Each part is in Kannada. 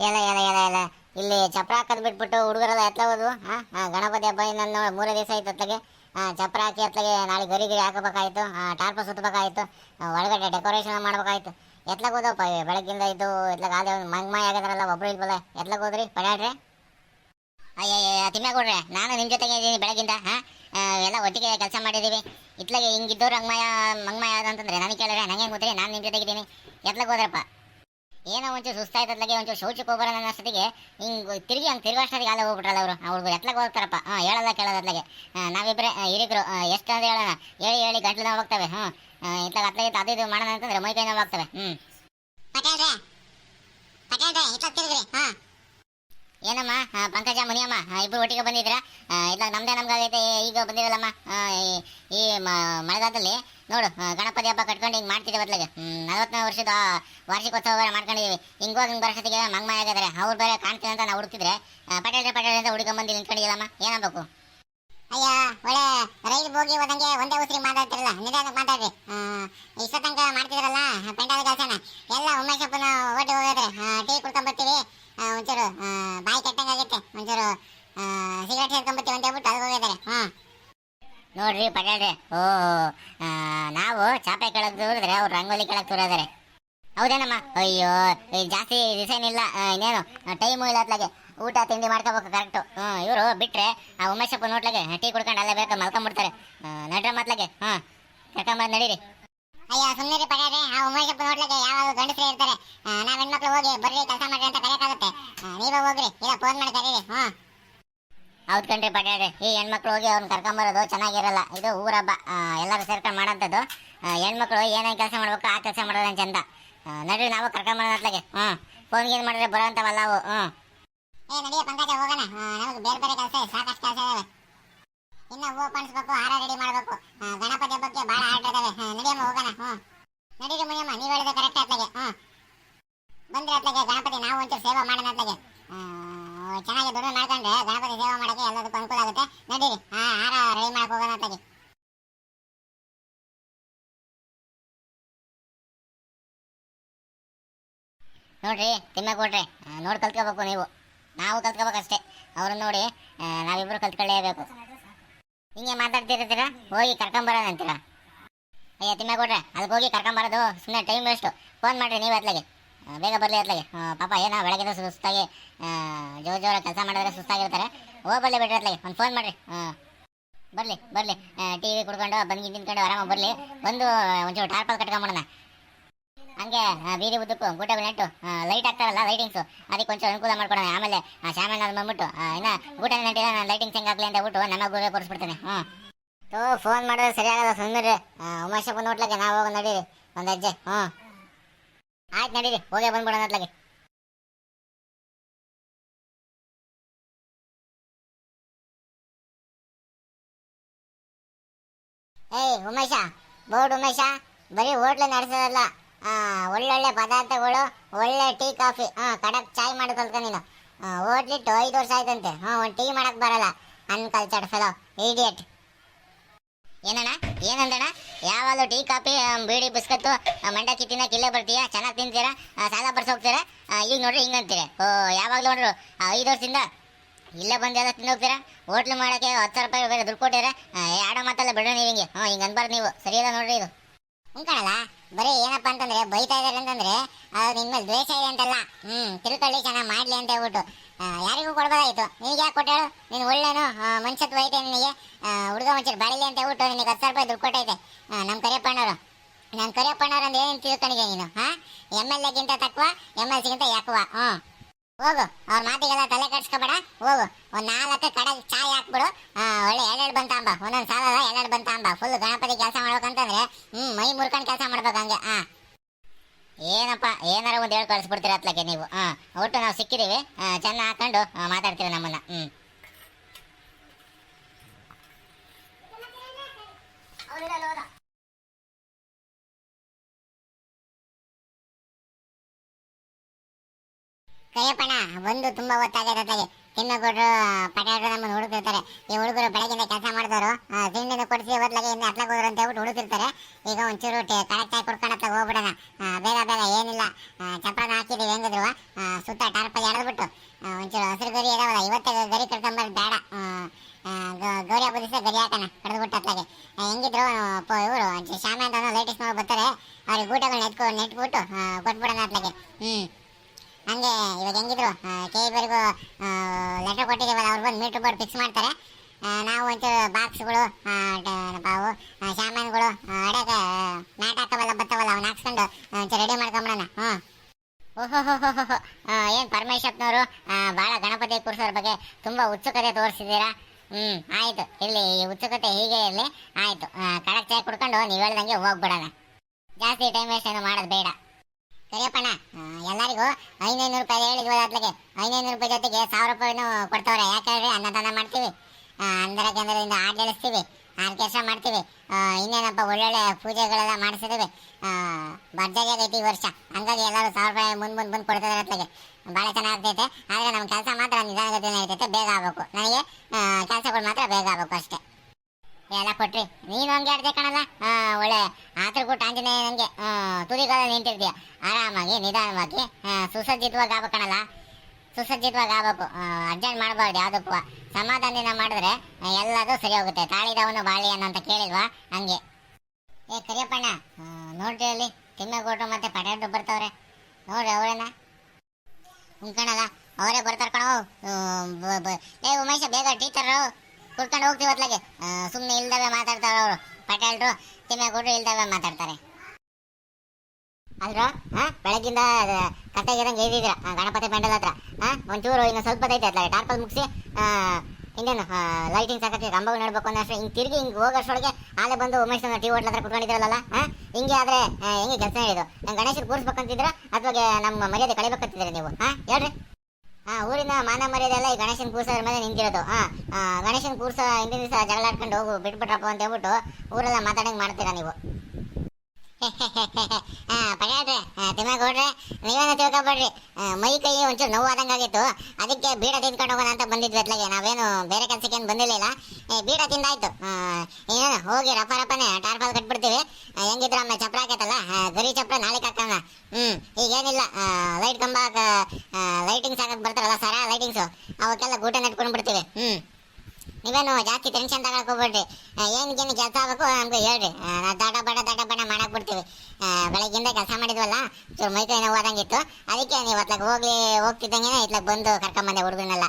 ಎಲ್ಲ ಎಲ್ಲ ಎಲ್ಲ ಎಲ್ಲ ಇಲ್ಲಿ ಚಪ್ರ ಹಾಕದ್ ಬಿಟ್ಬಿಟ್ಟು ಹುಡುಗರೆಲ್ಲ ಎತ್ಲ ಹೋದ್ವು ಹಾ ಗಣಪತಿ ಹಬ್ಬ ಇನ್ನೊಂದು ಮೂರೇ ದಿವಸ ಆಯ್ತು ಅತ್ಲಾಗೆ ಚಪ್ರ ಹಾಕಿ ಅತ್ಲಾಗೆ ನಾಳೆ ಗರಿ ಗಿರಿ ಹಾಕಬೇಕಾಯ್ತು. ಟಾರ್ಪ ಸುತ್ತಬೇಕಾಯ್ತು. ಒಳಗಡೆ ಡೆಕೋರೇಷನ್ ಮಾಡ್ಬೇಕಾಯ್ತು. ಎತ್ಲಾಗ ಹೋದಪ್ಪ ಬೆಳಗ್ಗಿಂದ ಇದು ಎತ್ಲಾಗ ಮಂಗ್ ಮಂಗ್ಮಾಯ ಆಗಿದಾರಲ್ಲ, ಒಬ್ರು ಇಲ್ವಲ್ಲ. ಎತ್ಲಾಗ ಹೋದ್ರಿ, ಪಡ್ಯಾಡ್ರಿ. ಅಯ್ಯಯ್ಯ ಕೊಡ್ರಿ. ನಾನು ನಿಮ್ಮ ಜೊತೆಗೆ ಇದ್ದೀನಿ ಬೆಳಗಿಂದ ಹಾ ಎಲ್ಲ ಒಟ್ಟಿಗೆ ಕೆಲಸ ಮಾಡಿದ್ದೀವಿ ಇತ್ಲಾಗೆ ಹಿಂಗಿದ್ದವ್ರು ಹಂಗಮಾಯ ಮಂಗ್ಮಾಯ ಅಂತಂದ್ರೆ ನನಗೆ ಕೇಳಿದ್ರೆ ನಂಗೆ ಗೊತ್ತಿರಿ? ನಾನು ನಿಮ್ಮ ಜೊತೆಗಿದ್ದೀನಿ. ಎತ್ಲಾಗ ಹೋದ್ರಪ್ಪ. ಏನೋ ಒಂಚೂರು ಸುಸ್ತಾಯ್ತದ್ಲಾಗೆ ಒಂಚೂರು ಶೌಚಕ್ಕೆ ನನ್ನ ಅಷ್ಟೊತ್ತಿಗೆ ಹಿಂಗೆ ತಿರುಗಿ ಹಂಗೆ ತಿರುಗಾಷ್ಟೊತ್ತಿಗೆ ಅಲ್ಲ ಹೋಗ್ಬಿಟ್ರಲ್ಲ ಅವರು. ಅವ್ರಿಗೆ ಎತ್ಲಕ್ಕೆ ಹೋಗ್ತಾರಪ್ಪ. ಹಾಂ ಹೇಳಲ್ಲ ಕೇಳೋದ್ಲಾಗೆ ನಾವಿಬ್ಬರೇ ಹಿರಿಕರು ಎಷ್ಟು ಅಂತ ಹೇಳೋಣ. ಹೇಳಿ ಹೇಳಿ, ಗಂಟ್ಲು ನಾವು ಹೋಗ್ತವೆ ಹ್ಞೂ ಇತ್ಲಾಗ ಅತ್ಲಾಗೆ ಅದು ಇದು ಮಾಡೋಣ ಅಂತಂದ್ರೆ ಮೈ ಕೈ ನೋವು ಹೋಗ್ತವೆ ಹ್ಞೂ ಪಟೇಲ್ರೆ ಪಟೇಲ್ರೆ ಹಾಂ. ಏನಮ್ಮ? ಪಂಕಜ, ಮುನಿಯಮ್ಮ ಇಬ್ರು ಒಟ್ಟಿಗೆ ಬಂದಿದ್ದೀರಾ? ಇಲ್ಲ, ನಮ್ದೇ ನಮ್ಗಾಗೈತೆ ಈಗ ಬಂದಿರಲ್ಲಮ್ಮ ಈ- ಮಳೆಗಾಲದಲ್ಲಿ ನೋಡು ಗಣಪತಿ ಹಬ್ಬ ಕಟ್ಕೊಂಡು ಹಿಂಗೆ ಮಾಡ್ತಿದ್ದೆ ಬದಲಿಗೆ ನಲವತ್ತನೇ ವರ್ಷದ ವಾರ್ಷಿಕೋತ್ಸವ ಬೇರೆ ಮಾಡ್ಕೊಂಡಿದೀವಿ. ಹಿಂಗೋಗಿ ಹಿಂಗೆ ಬರೋಷ್ಟೊತ್ತಿಗೆ ಮಂಗ್ಮ ಆಗಿದ್ದಾರೆ. ಅವ್ರು ಬೇರೆ ಕಾಣ್ತೀನಿ ಅಂತ ನಾವು ಹುಡುಕಿದ್ರೆ ಪಟೇಲ್ರೆ ಪಟೇಲ್ ಅಂತ ಹುಡುಕೊಂಬಂದು ನಿಂತ್ಕೊಂಡಿಲ್ಲಮ್ಮ ಏನಾಗಬೇಕು ಅಯ್ಯ, ಒಳ್ಳೆ ರೈಲ್ ಬೋಗಿ ಹೋದಂಗೆ ಒಂದೇ ಉಸಿರಿ ಮಾತಾಡ್ತಿರಲ್ಲ. ನಿಧಾನಕ್ಕೆ ಮಾತಾಡ್ರಿ ಇಷ್ಟ ತನಕ ಮಾಡ್ತಿದ್ರಲ್ಲ ಪೆಂಡಾದ ಕೆಲಸನ ಎಲ್ಲ ಉಮೇಶಪ್ಪನ ಓಟಿ ಹೋಗಿದ್ರೆ ಟೀ ಕುಡ್ಕೊಂಡ್ ಬರ್ತೀವಿ ಆ, ಒಂಚೂರು ಆ, ಬಾಯಿ ಕೆಟ್ಟಂಗಾಗೈತೆ ಒಂಚೂರು ಸಿಗರೇಟ್ ಸೇರ್ಕೊಂಬತ್ತೀವಿ ಅಂತ ಹೇಳ್ಬಿಟ್ಟು ಅದು ಹೋಗಿದ್ದಾರೆ ಹ್ಞೂ ನೋಡ್ರಿ ಪಟೇಲ್ರೆ ಓ ಆ, ನಾವು ಚಾಪೆ ಕೆಳಗೆ ತೋರಿದ್ರೆ ಅವ್ರು ರಂಗೋಲಿ ಕೆಳಗೆ ತೋರಿದ್ರೆ. ಹೌದೇನಮ್ಮ? ಅಯ್ಯೋ ಜಾಸ್ತಿ ಡಿಸೈನ್ ಇಲ್ಲ. ಇನ್ನೇನು? ಟೈಮು ಇಲ್ಲ ಅತ್ಲಾಗೆ ಊಟ ತಿಂಡಿ ಮಾಡ್ಕೋಬೇಕು ಕರೆಕ್ಟು ಹ್ಞೂ ಇವರು ಬಿಟ್ರೆ ಆ ಉಮೇಶಪ್ಪ ನೋಟ್ಲಾಗೆ ಟೀ ಕುಡ್ಕೊಂಡು ಅಲ್ಲೇ ಬೇಕು ಮಲ್ಕೊಂಬಿಡ್ತಾರೆ. ನಡ್ರ ಮತ್ಲಾಗೆ ಹಾಂ ಕರ್ಕೊಂಬಂದು ನಡೀರಿ. ಅಯ್ಯ ಸುಮ್ಮನೆ ಪಡ್ಯಾರೆ ಆ ಉಮೇಶಪ್ಪ ನೋಡ್ಲಿಕ್ಕೆ ಯಾವಾಗ ಗಂಡಸರೇ ಇರ್ತಾರೆ. ನಾವು ಹೆಣ್ಮಕ್ಳು ಹೋಗಿ ಬರ್ರಿ ಕೆಲಸ ಮಾಡ್ರಿ ಅಂತ ಕರೆಯಕ್ಕಾಗುತ್ತೆ. ನೀವೇ ಹೋಗ್ರಿ. ಇಲ್ಲ ಫೋನ್ ಮಾಡಿ ಕರೀರಿ. ಹ್ಞೂ ಹೌದು ಕಣ್ರಿ ಪಡ್ಯಾರೆ ಈ ಹೆಣ್ಮಕ್ಳು ಹೋಗಿ ಅವ್ರನ್ನ ಕರ್ಕೊಂಬರೋದು ಚೆನ್ನಾಗಿರಲ್ಲ. ಇದು ಊರ ಹಬ್ಬ ಎಲ್ಲರೂ ಸೇರ್ಕೊಂಡು ಮಾಡೋಂಥದ್ದು. ಹೆಣ್ಮಕ್ಳು ಏನೇನು ಕೆಲಸ ಮಾಡ್ಬೇಕು, ಆ ಕೆಲಸ ಮಾಡೋದು ಚಂದ. ನಡಿ ನಡ್ರಿ, ನಾವು ಕರ್ಕೊಂಬರೋಣ ಅತ್ಲಾಗೆ. ಹ್ಞೂ ಫೋನ್ ಏನು ಮಾಡಿದ್ರೆ ಬರೋಂಥವಲ್ಲ ಅವು. ಹ್ಞೂ ಏ ನಡಿಯ ಪಂಕಜ, ಹೋಗೋಣ. ನಮಗೆ ಬೇರೆ ಬೇರೆ ಕೆಲಸ ಸಾಕಷ್ಟು ಕೆಲಸ ಇದಾವೆ. ಇನ್ನ ಹೂವು ಪಣಿಸ್ಬೇಕು ಹಾರ ರೆಡಿ ಮಾಡಬೇಕು. ಗಣಪತಿ ಹಬ್ಬಕ್ಕೆ ಭಾಳ ಆರ್ಡರ್ ಇದಾವೆ ನಡಿಯಮ್ಮ ಹೋಗೋಣ. ಹ್ಞೂ ನಡೀರಿ ಮುನಿಯಮ್ಮ, ನೀವು ಹೇಳಿದ ಕರೆಕ್ಟ್ ಅತ್ಲಾಗೆ. ಹ್ಞೂ ಬಂದ್ರೆ ಅತ್ಲಾಗೆ, ಗಣಪತಿ ನಾವು ಒಂಚೂರು ಸೇವೆ ಮಾಡೋಣ ಅತ್ಲಾಗೆ. ಚೆನ್ನಾಗಿ ದುಡ್ಡು ಮಾಡ್ಕೊಂಡ್ರೆ ಗಣಪತಿ ಸೇವೆ ಮಾಡೋಕ್ಕೆ ಎಲ್ಲದಕ್ಕೂ ಅನುಕೂಲ ಆಗುತ್ತೆ. ನಡೀರಿ ಹಾ ಹಾರ ರೆಡಿ ಮಾಡಕ್ಕೆ ಹೋಗೋಣ ಅತ್ಲಾಗೆ. ನೋಡ್ರಿ ತಿಮ್ಮೆ ಕೊಡ್ರಿ ನೋಡಿ ಕಲ್ತ್ಕೋಬೇಕು ನೀವು. ನಾವು ಕಲ್ತ್ಕೋಬೇಕಷ್ಟೇ. ಅವ್ರನ್ನ ನೋಡಿ ನಾವಿಬ್ರು ಕಲ್ತ್ಕೊಳ್ಳೇಬೇಕು. ಹಿಂಗೆ ಮಾತಾಡ್ತಿರ್ತೀರ? ಹೋಗಿ ಕರ್ಕೊಂಬರೋಣ ಅಂತೀರಾ? ಅಯ್ಯ ಕೊಡ್ರೆ ಅದಕ್ಕೆ ಹೋಗಿ ಕರ್ಕೊಂಬರೋದು ಸುಮ್ಮನೆ ಟೈಮ್ ವೇಸ್ಟು ಫೋನ್ ಮಾಡಿರಿ ನೀವು ಅತ್ಲಾಗೆ. ಬೇಗ ಬರಲಿ ಅತ್ಲಾಗೆ. ಪಾಪ ಏನೋ ಬೆಳಗ್ಗೆ ಸುಸ್ತಾಗಿ ಜೋರ ಜೋರ ಕೆಲಸ ಮಾಡಿದ್ರೆ ಸುಸ್ತಾಗಿರ್ತಾರೆ. ಹೋಗ್ಬರ್ಲಿ ಬಿಡ್ರಿ ಅತ್ಲಾಗೆ. ಒಂದು ಫೋನ್ ಮಾಡಿರಿ. ಬರಲಿ ಬರಲಿ. ಟಿ ವಿ ಕುಡ್ಕೊಂಡು ಬಂದು ತಿನ್ಕೊಂಡು ಆರಾಮಾಗಿ ಬರಲಿ. ಬಂದು ಒಂಚೂರು ಟಾರ್ಪಲ್ ಕಟ್ಕೊಂಬಿಡೋಣ ಹಂಗೆ ಬೀದಿ ಉದ್ದಕ್ಕೂ ಗೂಟಗಳು ನೆಟ್ಟು ಲೈಟ್ ಆಗ್ತಾರಲ್ಲ ಲೈಟಿಂಗ್ಸು ಅದಕ್ಕೆ ಒಂಚೂರು ಅನುಕೂಲ ಮಾಡ್ಕೊಡೋಣ. ಆಮೇಲೆ ಶಾಮಣ್ಣ ಅದು ಬಂದ್ಬಿಟ್ಟು ಇನ್ನ ಗೂಟ ನೆಟ್ಟಿಲ್ಲ, ನಾನು ಲೈಟಿಂಗ್ಸ್ ಹೆಂಗೆ ಆಗಲಿ ಅಂತ ಬಿಟ್ಟು ನಮ್ಮ ಗೂಬೆ ಕೊಡಿಸ್ಬಿಡ್ತೇನೆ ಹ್ಞೂ ತೋ ಫೋನ್ ಮಾಡಿದ್ರೆ ಸರಿಯಾಗಲ್ಲ ಸುಮ್ಮನೆ ಬಂದು ಹೋಟ್ಲಕ್ಕೆ ನಾವು ಹೋಗಿ ನಡೀರಿ. ಒಂದು ಹೆಜ್ಜೆ ಹ್ಞೂ ಆಯ್ತು ನಡೀರಿ, ಹೋಗೇ ಬಂದ್ಬಿಡೋಣ ಅತ್ಲಾಗೆ ಏಯ್, ಉಮೇಶ, ಬೋರ್ಡ್ ಉಮೇಶ, ಬರೀ ಹೋಟ್ಲು ನಡೆಸೋದಲ್ಲ. ಒಳ್ಳೊಳ್ಳೆ ಪದಾರ್ಥಗಳು, ಒಳ್ಳೆ ಟೀ, ಕಾಫಿ. ಹಾ, ಕಡಕ್ ಚಾಯ್ ಮಾಡಿ ಕಲ್ತ್ಕ ನೀನು. ಹೋಟ್ಲಿಟ್ಟು ಐದು ವರ್ಷ ಆಯ್ತಂತೆ. ಹಾ, ಒಂದು ಟೀ ಮಾಡಕ್ ಬರಲ್ಲ. ಅನ್ಕಲ್ಚರ್ಡ್ ಫೆಲೋ ಇಡಿಯಟ್ ಏನಣ್ಣ? ಏನಂದಣ್ಣ? ಯಾವಾಗಲೂ ಟೀ, ಕಾಫಿ ಬೀಡಿ, ಬಿಸ್ಕತ್ತು ಮಂಡಕ್ಕಿ ತಿನ್ನಕ್ಕೆ ಇಲ್ಲೇ ಬರ್ತೀಯಾ? ಚೆನ್ನಾಗಿ ತಿಂತೀರಾ? ಸಾಲ ಬರ್ಸೋಗ್ತೀರಾ ಈಗ ನೋಡ್ರಿ ಹಿಂಗಂತೀರಿ ಓ, ಯಾವಾಗಲೂ ನೋಡ್ರು ಐದು ವರ್ಷದಿಂದ ಇಲ್ಲೇ ಬಂದು ಎಲ್ಲ ಹೋಟ್ಲು ಮಾಡೋಕ್ಕೆ ಹತ್ತು ಸಾವಿರ ರೂಪಾಯಿ ದುಡ್ಡು ಕೊಟ್ಟಿರ ಆಡೋ ಮಾತಲ್ಲ ಬಿಡೋ ನೀವು ಹಿಂಗೆ. ಹ್ಞೂ ಹಿಂಗೆ ಅನ್ಬಾರ್ದು ನೀವು. ಸರಿಯಲ್ಲ ನೋಡ್ರಿ ಇದು. ಉಂಕಣಲ್ಲ ಬರೀ ಏನಪ್ಪ ಅಂತಂದ್ರೆ ಬೈತಾ ಇದಾರೆ ಅಂತಂದ್ರೆ ಅದು ನಿಮ್ಮ ದ್ವೇಷ ಇದೆ ಅಂತಲ್ಲ. ಹ್ಮ್ ತಿಳ್ಕೊಳ್ಳಿ ಚೆನ್ನಾಗಿ ಮಾಡ್ಲಿ ಅಂತ ಹೇಳ್ಬಿಟ್ಟು. ಯಾರಿಗೂ ಕೊಡ್ಬೋದಾಯ್ತು? ನಿನಗೆ ಯಾಕೆ ಕೊಟ್ಟಾಳು ನೀನು ಒಳ್ಳೇನು ಆ, ಮನುಷ್ಯತ್ವ ಐತೆ ನಿನಗೆ? ಹುಡುಗ ಒಂಚೂರು ಬಾಳಿಲಿ ಅಂತ ಹೇಳ್ಬಿಟ್ಟು ನಿನಗೆ ಹತ್ತು ಸಾವಿರ ರೂಪಾಯಿ ದುಡ್ಡು ಕೊಟ್ಟೈತೆ. ನಮ್ಮ ಕರಿಯಪ್ಪಣ್ಣವರು ನಾನು ಕರಿಯಪ್ಪಣ್ಣವ್ರು ಅಂದ್ರೆ ಏನು ತಿಳ್ಕೊಂಡಿದ್ದೆ ನೀನು ಹಾ? ಎಂ ಎಲ್ ಎಗಿಂತ ತಕ್ವ ಎಂ ಎಲ್ ಸಿಗಿಂತ ಯಾಕುವ? ಹ್ಞೂ ಹೋಗು. ಅವ್ರ ಮಾತಿಗೆಲ್ಲ ತಲೆ ಕಟ್ಸ್ಕೊಬೇಡ ಹೋಗು. ಒಂದ್ ನಾಲ್ಕು ಕಡೆ ಚಾಯ್ ಹಾಕ್ಬಿಡು. ಒಳ್ಳೆ ಎರಡೆರಡು ಬಂತ ಅಂಬ ಒಂದೊಂದು ಸಾಲ ಎರಡೆರಡು ಬಂತ ಅಂಬ ಫುಲ್ ಗಣಪತಿ ಕೆಲಸ ಮಾಡ್ಬೇಕಂತಂದ್ರೆ ಹ್ಮ್ ಮೈ ಮುರ್ಕೊಂಡು ಕೆಲಸ ಮಾಡ್ಬೇಕು ಹಂಗೆ. ಏನಪ್ಪ ಏನಾರ ಒಂದು ಹೇಳಿ ಕಳಿಸ್ಬಿಡ್ತೀರ ಅತ್ಲಕ್ಕೆ ನೀವು. ಹಾ ಒಟ್ಟು ನಾವು ಸಿಕ್ಕಿದೀವಿ. ಆ, ಚೆನ್ನಾಗಿ ಹಾಕೊಂಡು ಮಾತಾಡ್ತೀವಿ ನಮ್ಮನ್ನ. ಹ್ಮ್. ಕರಿಯಪ್ಪಣ್ಣ ಒಂದು ತುಂಬಾ ತಿನ್ನ ತಿನ್ನಕೊಟ್ರು ಪಟಾಟ ನಮ್ಮನ್ನು ಹುಡುಕ್ತಿರ್ತಾರೆ. ಈ ಹುಡುಗರು ಬೆಳಗಿನ ಕೆಲಸ ಮಾಡಿದವರು ತಿಂಡಿನ ಕೊಡಿಸಿ ಹೊತ್ಲಾಗೆ ಹಿಂದೆ ಹತ್ಲಾಗ ಹೋದ್ರು ಅಂತ ಹೇಳ್ಬಿಟ್ಟು ಹುಡುಕಿರ್ತಾರೆ ಈಗ ಒಂಚೂರು ಕರೆಕ್ಟ್ ಆಗಿ ಕುಡ್ಕೊಂಡು ಹತ್ಲಾಗ ಹೋಗ್ಬಿಡೋಣ. ಬೇಗ ಬೇಗ ಏನಿಲ್ಲ. ಆ, ಚಪ್ರಾನ ಹಾಕಿದ್ದೀವಿ ಹೆಂಗಿದ್ರು? ಸುತ್ತ ಟಾರ್ಪಲ್ಲಿ ಎಳೆದ್ಬಿಟ್ಟು. ಒಂಚೂರು ಹಸಿರು ಗರಿ ಇದಾವಲ್ಲ ಇವತ್ತೇ ಗರಿ ಕರ್ಕೊಂಬರೋದು ಬೇಡ. ಗೌರಿ ಹಬ್ಬದ ದಿವಸ ಗರಿ ಹಾಕೋಣ ಕಡ್ದ್ಬಿಟ್ಟು ಹತ್ಲಾಗೆ. ಆ, ಹೆಂಗಿದ್ರು ಇವರು ಶಾಮೆ ಅಂತ ಲೇಟೆಸ್ಟ್ ನೋಡಿ ಬರ್ತಾರೆ. ಅವ್ರಿಗೆ ಊಟಗಳನ್ನ ಎತ್ಕೊ ನೆಟ್ಬಿಟ್ಟು ಕೊಟ್ಬಿಡೋಣ ಅತ್ಲಾಗೆ ಹ್ಞೂ ಹಂಗೆ ಇವಾಗ ಹೆಂಗಿದ್ರು ಕೆ ಇವರಿಗೂ ಲೆಟರ್ ಕೊಟ್ಟಿದ್ದೀವಲ್ಲ, ಅವ್ರು ಬಂದು ಮೀಟ್ರ್ ಬೋರ್ಡ್ ಫಿಕ್ಸ್ ಮಾಡ್ತಾರೆ. ನಾವು ಒಂಚೂರು ಬಾಕ್ಸ್ಗಳು ಅವು ಸಾಮಾನುಗಳು ಅಡಕ ಮ್ಯಾಟ್ ಹಾಕವಲ್ಲ ಬತ್ತವಲ್ಲ ಅವ್ನು ಹಾಕ್ಸ್ಕೊಂಡು ಒಂಚೂರು ರೆಡಿ ಮಾಡ್ಕೊಂಬಿಡೋಣ ಹ್ಞೂ ಓಹೋಹೋಹೋಹೋ ಏನು ಪರಮೇಶಪ್ಪನವರು ಭಾಳ ಗಣಪತಿ ಕೂರಿಸೋರ ಬಗ್ಗೆ ತುಂಬ ಉತ್ಸುಕತೆ ತೋರಿಸಿದ್ದೀರಾ? ಹ್ಞೂ ಆಯಿತು, ಇಲ್ಲಿ ಉತ್ಸುಕತೆ ಹೀಗೆ ಇರಲಿ, ಆಯಿತು ಕಡಕ್ ಚಾಯ್ ಕುಡ್ಕೊಂಡು ನೀವು ಹೇಳ್ದಂಗೆ ಹೋಗ್ಬಿಡೋಣ. ಜಾಸ್ತಿ ಟೈಮ್ ವೇಸ್ಟ್ ಏನು ಮಾಡೋದು ಬೇಡ. ಸರಿಯಪ್ಪಣ್ಣ. ಎಲ್ಲರಿಗೂ ಐನೈನೂರು ರೂಪಾಯಿ ಹೇಳಿದ್ವಲ್ಲ ಅದ್ಲಗೆ ಐನೈನೂರು ರೂಪಾಯಿ ಜೊತೆಗೆ ಸಾವಿರ ರೂಪಾಯಿನೂ ಕೊಡ್ತಾವ್ರೆ. ಯಾಕಂದ್ರೆ ಅನ್ನದಾನ ಮಾಡ್ತೀವಿ. ಅಂದರ ಕೇಂದ್ರದಿಂದ ಹಾಡು ಹೇಳಿಸ್ತೀವಿ ಆರ್ಕೆಸ್ಟ್ರಾ ಮಾಡ್ತೀವಿ. ಇನ್ನೇನಪ್ಪ ಒಳ್ಳೊಳ್ಳೆ ಪೂಜೆಗಳೆಲ್ಲ ಮಾಡಿಸಿದ್ದೀವಿ ಭರ್ಜರಿ ಆಗೈತಿ ಈ ವರ್ಷ. ಹಂಗಾಗಿ ಎಲ್ಲರೂ ಸಾವಿರ ರೂಪಾಯಿ ಮುಂದೆ ಮುಂದೆ ಬಂದು ಕೊಡ್ತಾರೆ ಅತ್ಲಾಗೆ. ಭಾಳ ಚೆನ್ನಾಗ್ತೈತೆ. ಆದರೆ ನಮ್ಮ ಕೆಲಸ ಮಾತ್ರ ನಿಧಾನಗತಿನ ಬೇಗ ಆಗಬೇಕು. ನನಗೆ ಕೆಲಸಗಳು ಮಾತ್ರ ಬೇಗ ಆಗಬೇಕು ಅಷ್ಟೇ. ಎಲ್ಲ ಕೊಟ್ರಿ. ನೀನು ಹಂಗೆ ಆಡ್ದೆ ಕಣಲ್ಲ? ಒಳ್ಳೆ ಆತರ ಕೊಟ್ಟು ಆಂಜನೇಯ ನಂಗೆ. ತುದಿಗಾಲ ನಿಂತಿರ್ತೀಯ. ಆರಾಮಾಗಿ, ನಿಧಾನವಾಗಿ ಸುಸಜ್ಜಿತವಾಗಿ ಆಗ್ಬೇಕು ಕಣಲ್ಲ? ಸುಸಜ್ಜಿತವಾಗಿ ಆಗ್ಬೇಕು. ಅರ್ಜೆಂಟ್ ಮಾಡಬಾರ್ದು ಯಾವುದಕ್ಕೂ. ಸಮಾಧಾನದಿಂದ ಮಾಡಿದ್ರೆ ಎಲ್ಲದೂ ಸರಿ ಹೋಗುತ್ತೆ. ತಾಳಿದವನು ಬಾಳಿ ಅನ್ನೋ ಅಂತ ಕೇಳಿಲ್ವಾ? ಹಂಗೆ. ಏ, ಕರಿಯಪ್ಪಣ್ಣ ನೋಡ್ರಿ ಅಲ್ಲಿ. ತಿಮ್ಮೇಗೌಡರು ಮತ್ತೆ ಪಟೇಲ್ರು ಬರ್ತಾವ್ರೆ. ನೋಡ್ರಿ ಅವರೇನ ಉಂಕಣಲ್ಲ ಅವರೇ ಬರ್ತಾರ ಕಣೋ. ಏ, ಉಮೇಶ, ಬೇಗ ಟೀಚರ್ ಕುಡ್ಕೊಂಡು ಹೋಗ್ತೀವಿ ಅತ್ಲಾಗೆ ಸುಮ್ಮನೆ ಇಲ್ದವೆ ಮಾತಾಡ್ತಾರೆ ಅವರು. ಪಟೇಲ್ರು ತಿಮ್ಮೇಗೌಡರು ಇಲ್ದವೆ ಮಾತಾಡ್ತಾರೆ. ಅಲ್ರೋ ಹಾ ಬೆಳಗ್ಗಿಂದ ಕಟ್ಟಾಗಿರಂಗೆ ಇದ್ದಿದ್ರ. ಗಣಪತಿ ಪೆಂಡಲ್ ಹತ್ರ. ಹಾ ಒಂಚೂರು ಇನ್ನು ಸ್ವಲ್ಪ ಐತೆ ಅತ್ಲಾಗೆ ಟಾರ್ಪಲ್ ಮುಗಿಸಿ ಇನ್ನೇನು ಲೈಟಿಂಗ್ ಸಾಕಕ್ಕೆ ಕಂಬಗಳು ನಡ್ಬೇಕು ಅನ್ನೋಷ್ಟು ಹಿಂಗೆ ತಿರುಗಿ ಹಿಂಗೆ ಹೋಗೋಷ್ಟೊಳಗೆ ಆಲೆ ಬಂದು ಉಮೇಶ್ ಟಿ ಹೋಟ್ಲ ಹತ್ರ ಕುತ್ಕೊಂಡಿದ್ರಲ್ಲ ಹಾ ಹಿಂಗೆ ಆದ್ರೆ ಹೆಂಗೆ ಕೆಲಸ ಹೇಳಿದ್ದು? ಗಣೇಶನ್ ಕೂರಿಸ್ಬೇಕಂತಿದ್ರ ಅಥವಾ ನಮ್ಮ ಮರ್ಯಾದೆ ಕಳಿಬೇಕಂತಿದ್ರೆ ನೀವು ಹಾ ಹೇಳ್ರಿ. ಹಾ ಊರಿನ ಮಾನ ಮರ್ಯಾದೆ ಎಲ್ಲ ಈ ಗಣೇಶನ್ ಕೂರ್ಸೋದ್ರ ಮೇಲೆ ನಿಂತಿರೋದು. ಹಾ ಗಣೇಶನ್ ಕೂರ್ಸೋ ಹಿಂದಿನ ದಿವಸ ಜಗಳ ಆಡ್ಕೊಂಡು ಹೋಗು, ಬಿಟ್ಬಿಟ್ರಪ್ಪ ಅಂತ ಹೇಳ್ಬಿಟ್ಟು ಊರೆಲ್ಲ ಮಾತಾಡಂಗೆ ಮಾಡ್ತೀರಾ ನೀವು? ಹಾ ಪಡ್ಯಾಡ್ರಿ ತಿಮ್ಮಗೌಡ್ರೆ ನೀವೇನು ತಿಳ್ಕೊಬೇಡ್ರಿ. ಮೈ ಕೈ ಒಂಚೂರು ನೋವು ಆದಂಗಾಗಿತ್ತು ಅದಕ್ಕೆ ಬೀಡ ತಿನ್ಕೊಂಡು ಹೋಗೋಣ ಅಂತ ಬಂದಿದ್ವಿ ಅತ್ಲಾಗೆ ನಾವೇನು ಬೇರೆ ಕೆಲಸಕ್ಕೆ ಏನು ಬಂದಿರಲಿಲ್ಲ. ಬೀಡ ತಿಂದಾಯ್ತು. ಏನೇನು ಹೋಗಿ ರಪ್ಪ ರಪ್ಪನೆ ಟಾರ್ಪಾಲ್ ಕಟ್ಬಿಡ್ತೀವಿ. ಹೆಂಗಿದ್ರು ಆಮೇಲೆ ಚಪ್ರ ಹಾಕತ್ತಲ್ಲ ಆ, ಗರಿ ಚಪ್ರ ನಾಳೆ ಹಾಕೋಣ ಹ್ಞೂ ಈಗೇನಿಲ್ಲ. ಲೈಟ್ ಕಂಬ ಲೈಟಿಂಗ್ಸ್ ಹಾಕಕ್ಕೆ ಬರ್ತಾರಲ್ಲ ಸರ ಲೈಟಿಂಗ್ಸು. ಅವಕ್ಕೆಲ್ಲ ಗೂಟ ನೆಟ್ಕೊಂಡು ಬಿಡ್ತೀವಿ ಹ್ಞೂ ನೀವೇನು ಜಾಸ್ತಿ ಟೆನ್ಷನ್ ತಗೊಳಕ್ ಹೋಗ್ಬೇಡ್ರಿ. ಏನಿಗೇನು ಕೆಲಸ ಆಗಬೇಕು ನಮ್ಗೆ ಹೇಳ್ರಿ. ದಾಟ ನಾವ್ ದಾಟ ಬಡ ಬಡ ಮಾಡಕ್ ಬಿಡ್ತೀವಿ ಆ, ಬೆಳಗ್ಗಿಂದ ಕೆಲಸ ಮಾಡಿದ್ವಲ್ಲ ಚೂರು ಮೈ ನೋವು ಆದಂಗಿತ್ತು ಅದಕ್ಕೆ ನೀವು ಅತ್ಲಾಗ ಹೋಗಿ ಹೋಗ್ತಿದ್ದಂಗೆ ಇತ್ಲಾಗ ಬಂದು ಕರ್ಕೊಂಬಂದೆ ಹುಡುಗನೆಲ್ಲ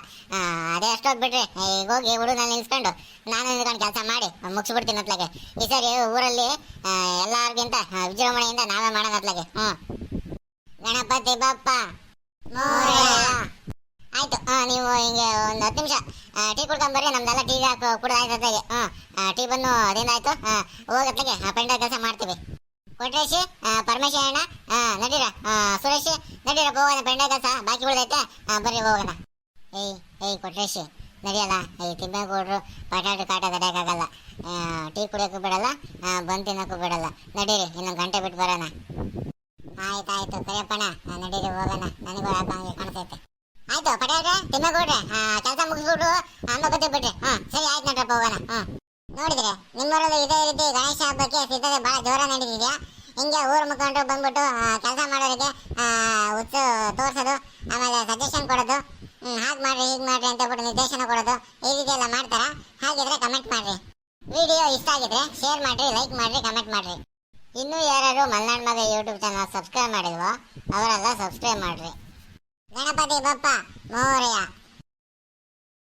ಅದೇ ಅಷ್ಟೊತ್ತು ಬಿಡ್ರಿ ಈಗ ಹೋಗಿ ಹುಡುಗನ ನಿಲ್ಸ್ಕೊಂಡು ನಾನು ನಿಲ್ಕೊಂಡು ಕೆಲಸ ಮಾಡಿ ಮುಗಿಸ್ಬಿಡ್ತೀನಿ ಅತ್ಲಾಗೆ. ಈ ಸರಿ ಊರಲ್ಲಿ ಎಲ್ಲಾರ್ಗಿಂತ ವಿಜೃಂಭಣೆಯಿಂದ ನಾವೇ ಮಾಡೋಣ ಅತ್ಲಾಗೆ. ಹ್ಞೂ. ಗಣಪತಿ ಬಪ್ಪ. ಆಯ್ತು ನೀವು ಹಿಂಗೆ ಒಂದು ಹತ್ತು ನಿಮಿಷ ಟೀ ಕುಡ್ಕೊಂಬರ್ರಿ ನಮ್ದೆಲ್ಲ ಟೀ ಹಾಕಿ ಕುಡ್ದು ಆಯ್ತು ಅತ್ಲಾಗೆ ಹಾಂ ಟೀ ಬಂದು ಅದೇನಾಯ್ತು? ಹೋಗತ್ಲಾಗೆ ಪೆಂಡ ಕೆಲಸ ಮಾಡ್ತೀವಿ. ಕೊಟ್ರೇಶಿ ಪರಮೇಶ ಅಣ್ಣ ನಡೀರ ಸುರೇಶ್ ನಡೀರ ಹೋಗೋಣ ಪೆಂಡ ಕೆಲಸ ಬಾಕಿ ಉಳಿದೈತೆ. ಬರ್ರಿ ಹೋಗೋಣ. ಏಯ್ ಏಯ್ ಕೊಟ್ರೇಶಿ ನಡಿಯಲ್ಲ ಈ ಕೊಡ್ರು ಪಟಾಟು ಕಾಟ ತಡೆಯೋಕ್ಕಾಗಲ್ಲ ಟೀ ಕುಡಿಯೋಕ್ಕೂ ಬಿಡಲ್ಲ ಬಂದು ತಿನ್ನೋಕ್ಕೂ ಬಿಡಲ್ಲ. ನಡೀರಿ ಇನ್ನೊಂದು ಗಂಟೆ ಬಿಟ್ಟು ಬರೋಣ. ಆಯ್ತು ಆಯ್ತು ಕರಿಯಪ್ಪಣ್ಣ ಆ, ನಡೀರಿ ಹೋಗೋಣ. ನನಗೂ ಯಾಕೋ ಕಾಣಿಸೈತೆ ಆಯ್ತು ಆಯ್ತು ಪಟೇಲ್ರೆ ತಿಮ್ಮಗೌಡ್ರೆ ಕೆಲಸ ಮುಗಿಸ್ಬಿಟ್ಟು ಆಮೇಲೆ ಬಿಡ್ರಿ. ಹಾ ಸರಿ ಆಯ್ತು ನಡ್ರಪ್ಪ ಹೋಗೋಣ. ಹಾ ನೋಡಿದ್ರೆ ನಿಮ್ಮೂರಲ್ಲಿ ಇದೇ ರೀತಿ ಗಣೇಶ ಹಬ್ಬಕ್ಕೆ ಸಿದ್ಧತೆ ಬಹಳ ಜೋರ ನಡೀತಿದ್ಯಾ ಹಿಂಗೆ ಊರು ಮುಖಂಡರು ಬಂದ್ಬಿಟ್ಟು ಕೆಲಸ ಮಾಡೋರಿಗೆ ಆ, ಉತ್ಸವ ತೋರಿಸೋದು ಆಮೇಲೆ ಸಜೆಷನ್ ಕೊಡೋದು ಹ್ಮ್ ಹಾಗೆ ಮಾಡ್ರಿ ಹೀಗೆ ಮಾಡ್ರಿ ಅಂತ ಬಿಟ್ಟು ನಿರ್ದೇಶನ ಕೊಡೋದು. ಈ ರೀತಿ ಎಲ್ಲ ಮಾಡ್ತಾರಾ? ಹಾಗಿದ್ರೆ ಕಮೆಂಟ್ ಮಾಡ್ರಿ. ವಿಡಿಯೋ ಇಷ್ಟ ಆಗಿದ್ರೆ ಶೇರ್ ಮಾಡ್ರಿ ಲೈಕ್ ಮಾಡ್ರಿ ಕಮೆಂಟ್ ಮಾಡ್ರಿ. ಇನ್ನೂ ಯಾರು ಮಲ್ನಾಡ್ ಮಗ ಯೂಟ್ಯೂಬ್ ಚಾನಲ್ ಸಬ್ಸ್ಕ್ರೈಬ್ ಮಾಡಿಲ್ವೋ, ಅವರೆಲ್ಲ ಸಬ್ಸ್ಕ್ರೈಬ್ ಮಾಡ್ರಿ. ಗಣಪತಿ ಬಪ್ಪ ಮೋರಯ್ಯ